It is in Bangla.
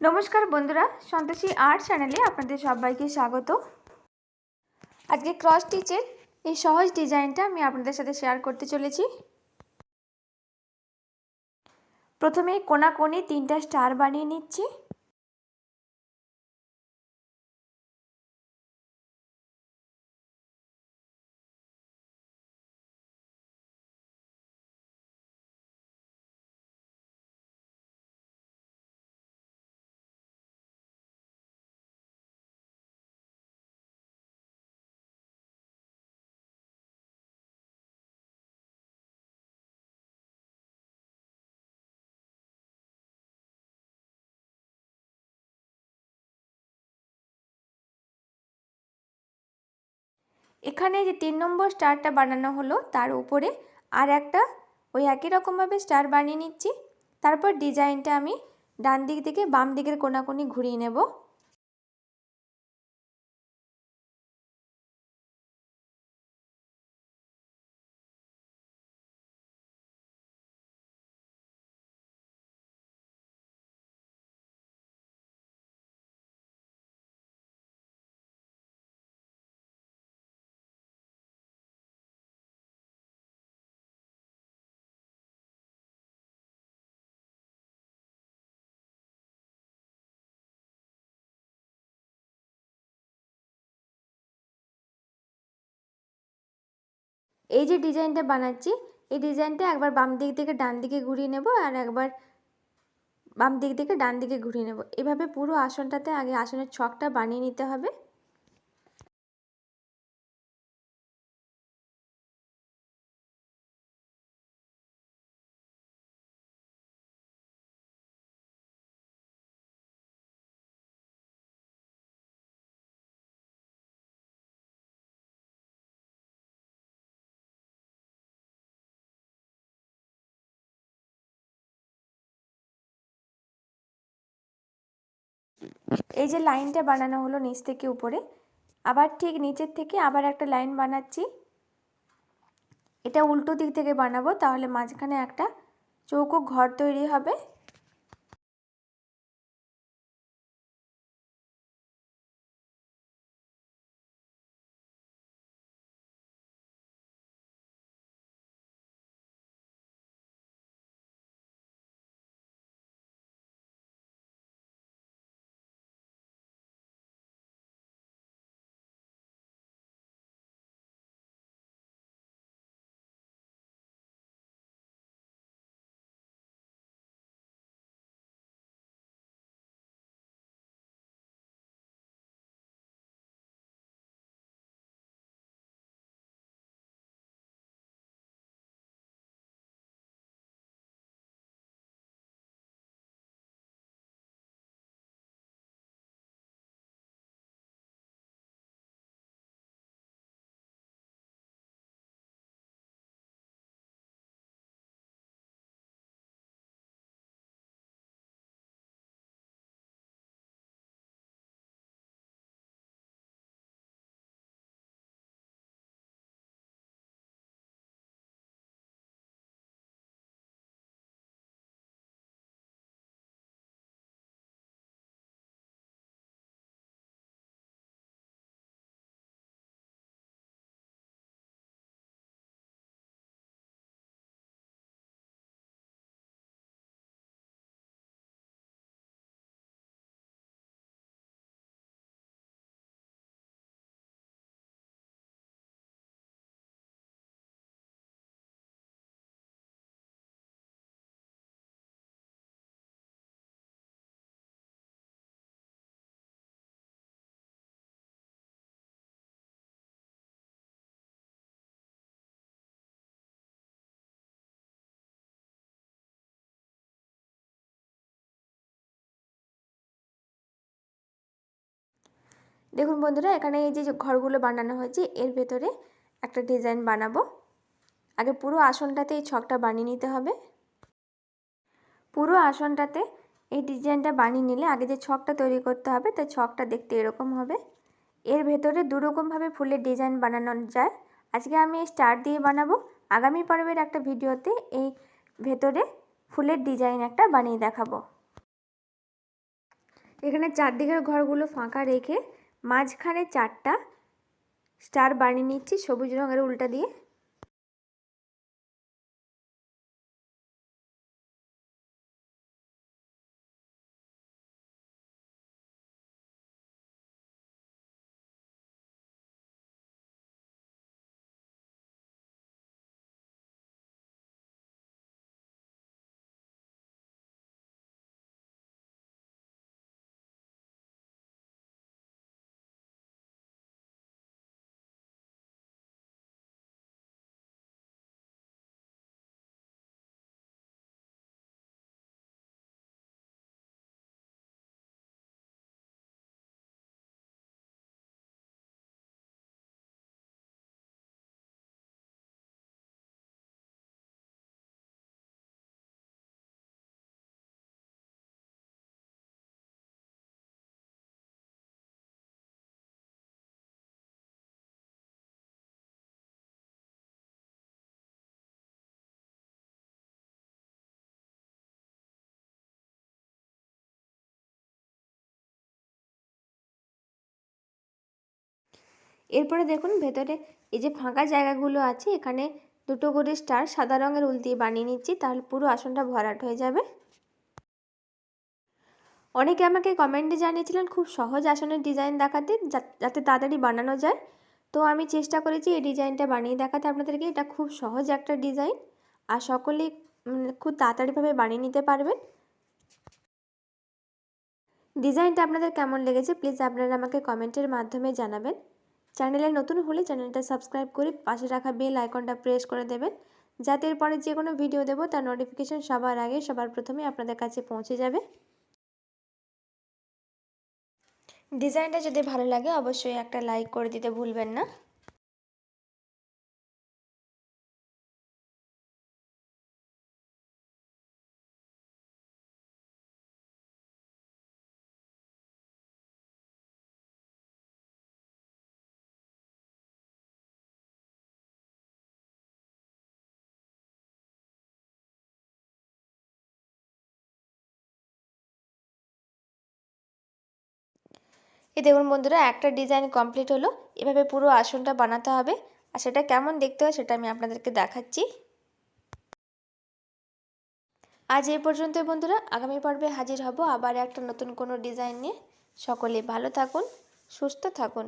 নমস্কার বন্ধুরা, সন্তোষী আর্ট চ্যানেলে আপনাদের সবাইকে স্বাগত। আজকে ক্রস স্টিচের এই সহজ ডিজাইনটা আমি আপনাদের সাথে শেয়ার করতে চলেছি। প্রথমে কোনা কোণে তিনটা স্টার বানিয়ে নিচ্ছি। এখানে যে তিন নম্বর স্টারটা বানানো হলো, তার উপরে আর একটা ওই একই রকমভাবে স্টার বানিয়ে নিচ্ছি। তারপর ডিজাইনটা আমি ডান দিক থেকে বাম দিকের কোনাকুনি ঘুরিয়ে নেব। এই যে ডিজাইনটা বানাচ্ছি, এই ডিজাইনটা একবার বাম দিক থেকে ডান দিকে ঘুরিয়ে নেব আর একবার বাম দিক থেকে ডান দিকে ঘুরিয়ে নেব। এভাবে পুরো আসনটাতে আগে আসনের ছকটা বানিয়ে নিতে হবে। এই যে লাইনটা বানানো হলো নিচ থেকে উপরে, আবার ঠিক নিচের থেকে আবার একটা লাইন বানাচ্ছি। এটা উল্টো দিক থেকে বানাবো, তাহলে মাঝখানে একটা চৌকো ঘর তৈরি হবে। দেখুন বন্ধুরা, এখানে এই যে ঘরগুলো বানানো হয়েছে, এর ভেতরে একটা ডিজাইন বানাবো। আগে পুরো আসনটাতে এই ছকটা বানিয়ে নিতে হবে। পুরো আসনটাতে এই ডিজাইনটা বানিয়ে নিলে আগে যে ছকটা তৈরি করতে হবে তাই ছকটা দেখতে এরকম হবে। এর ভেতরে দুরকমভাবে ফুলের ডিজাইন বানানো যায়। আজকে আমি স্টার দিয়ে বানাবো। আগামী পর্বের একটা ভিডিওতে এই ভেতরে ফুলের ডিজাইন একটা বানিয়ে দেখাবো। এখানে চারদিকের ঘরগুলো ফাঁকা রেখে মাঝখানে চারটা স্টার বানিয়ে নিচ্ছি সবুজ রঙের উল্টা দিয়ে। এরপরে দেখুন ভেতরে এই যে ফাঁকা জায়গাগুলো আছে, এখানে দুটো করে স্টার সাদা রঙের উল দিয়ে বানিয়ে নিচ্ছি, তাহলে পুরো আসনটা ভরাট হয়ে যাবে। অনেকে আমাকে কমেন্টে জানিয়েছিলেন, খুব সহজ আসনের ডিজাইন দেখাতে যাতে তাড়াতাড়ি বানানো যায়। তো আমি চেষ্টা করেছি এই ডিজাইনটা বানিয়ে দেখাতে, আপনাদেরকে এটা খুব সহজ একটা ডিজাইন, আর সকলেই খুব তাড়াতাড়িভাবে বানিয়ে নিতে পারবেন। ডিজাইনটা আপনাদের কেমন লেগেছে, প্লিজ আপনারা আমাকে কমেন্টের মাধ্যমে জানাবেন। চ্যানেলে নতুন হলে চ্যানেলটা সাবস্ক্রাইব করে পাশে রাখা বেল আইকনটা প্রেস করে দেবেন। যাতে এরপরে যে কোনো ভিডিও দেবো, তার নোটিফিকেশান সবার আগে, সবার প্রথমে আপনাদের কাছে পৌঁছে যাবে। ডিজাইনটা যদি ভালো লাগে, অবশ্যই একটা লাইক করে দিতে ভুলবেন না। এই দেখুন বন্ধুরা, একটা ডিজাইন কমপ্লিট হলো। এভাবে পুরো আসনটা বানাতে হবে। আর সেটা কেমন দেখতে হয় সেটা আমি আপনাদেরকে দেখাচ্ছি। আজ এই পর্যন্ত বন্ধুরা। আগামী পর্বে হাজির হব আবার একটা নতুন কোনো ডিজাইন নিয়ে। সকলে ভালো থাকুন, সুস্থ থাকুন।